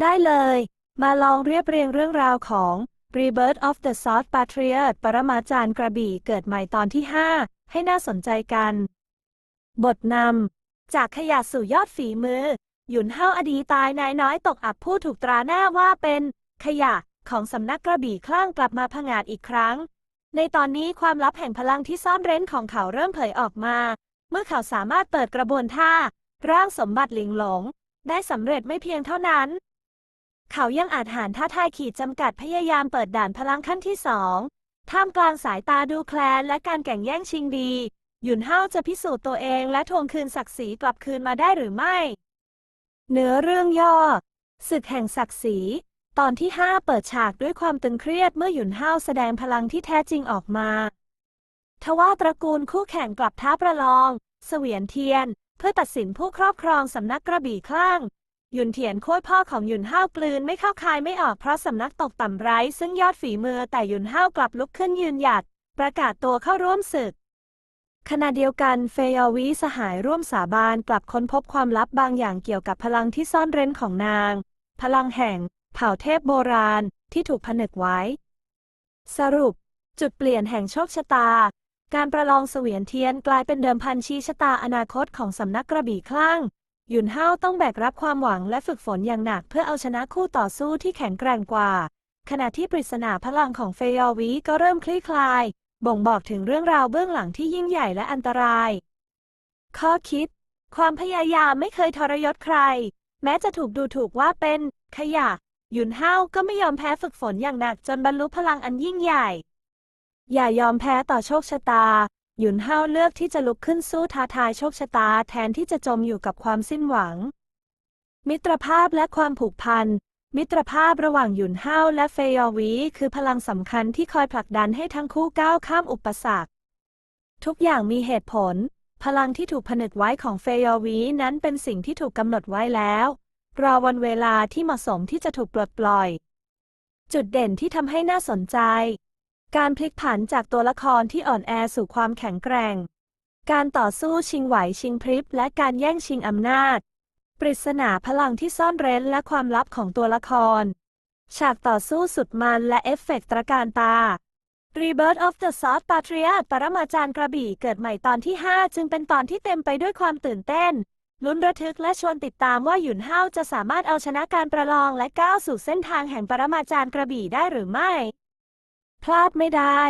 ได้เลย มาลองเรียบเรียงเรื่องราวของ Rebirth of the South Patriot ปรมาจารย์กระบี่เกิดใหม่ตอนที่ 5 ให้น่าสนใจกัน บทนำ จากขยะสู่ยอดฝีมือ หยุนเฮาอดีตายนายน้อยตกอับผู้ถูกตราหน้าว่าเป็น ขยะของสำนักกระบี่คลั่งกลับมาผงาดอีกครั้ง ในตอนนี้ความลับแห่งพลังที่ซ่อนเร้นของเขาเริ่มเผยออกมา เมื่อเขาสามารถเปิดกระบวนท่า ร่างสมบัติหลิงหลง ได้สำเร็จไม่เพียงเท่านั้น เขายังอาจหารท้าทายขีดจำกัดพยายามเปิดด่านพลังขั้นที่สองท่ามกลางสายตาดูแคลนและการแข่งแย่งชิงดี หยุนเฮาจะพิสูจน์ตัวเองและทวงคืนศักดิ์ศรีกลับคืนมาได้หรือไม่ เนื้อเรื่องย่อศึกแห่งศักดิ์ศรี ตอนที่ 5 เปิดฉากด้วยความตึงเครียดเมื่อหยุนเฮาแสดงพลังที่แท้จริงออกมา ทว่าตระกูลคู่แข่งกลับท้าประลอง เสวียนเทียน เพื่อตัดสินผู้ครอบครองสำนักกระบี่คลั่ง หยุนเถียนโค้ยพ่อของหยุนเฮาวกลืนไม่เข้าคายไม่ออกเพราะสำนักตกต่ำไร้ ซึ่งยอดฝีมือแต่หยุนเฮาวกลับลุกขึ้นยืนหยัด ประกาศตัวเข้าร่วมศึก ขณะเดียวกันเฟยอวีสหายร่วมสาบานกลับค้นพบความลับบางอย่างเกี่ยวกับพลังที่ซ่อนเร้นของนาง พลังแห่ง เผ่าเทพโบราณที่ถูกผนึกไว้ สรุป จุดเปลี่ยนแห่งโชคชะตา การประลองเสวียนเทียนกลายเป็นเดิมพันชี้ชะตาอนาคตของสำนักกระบี่คลั่ง ยุนเฮาต้องแบกรับความหวังและฝึกฝนอย่างหนักเพื่อเอาชนะคู่ต่อสู้ที่แข็งแกร่งกว่า ขณะที่ปริศนาพลังของเฟยอวีก็เริ่มคลี่คลาย บ่งบอกถึงเรื่องราวเบื้องหลังที่ยิ่งใหญ่และอันตราย ข้อคิด ความพยายามไม่เคยทรยศใคร แม้จะถูกดูถูกว่าเป็น ขยะหยุนเฮาก็ไม่ยอมแพ้ฝึกฝนอย่างหนักจนบรรลุพลังอันยิ่งใหญ่ อย่ายอมแพ้ต่อโชคชะตา หยุนเฮาเลือกที่จะลุกขึ้นสู้ท้าทายโชคชะตาแทนที่จะจมอยู่กับความสิ้นหวัง มิตรภาพและความผูกพัน มิตรภาพระหว่างหยุนเฮาและเฟยอวีคือพลังสำคัญที่คอยผลักดันให้ทั้งคู่ก้าวข้ามอุปสรรค ทุกอย่างมีเหตุผล พลังที่ถูกผนึกไว้ของเฟยอวีนั้นเป็นสิ่งที่ถูกกำหนดไว้แล้ว รอวันเวลาที่เหมาะสมที่จะถูกปลดปล่อย จุดเด่นที่ทำให้น่าสนใจ การพลิกผันจากตัวละครที่อ่อนแอสู่ความแข็งแกร่ง การต่อสู้ชิงไหวชิงพริบและการแย่งชิงอำนาจ ปริศนาพลังที่ซ่อนเร้นและความลับของตัวละคร ฉากต่อสู้สุดมันและเอฟเฟกต์ตระการตา Rebirth of the South Patriot ปรมาจารย์กระบี่เกิดใหม่ตอนที่ 5 จึงเป็นตอนที่เต็มไปด้วยความตื่นเต้น ลุ้นระทึกและชวนติดตามว่าหยุนเฮาจะสามารถเอาชนะการประลองและก้าวสู่เส้นทางแห่งปรมาจารย์กระบี่ได้หรือไม่ พลาดไม่ได้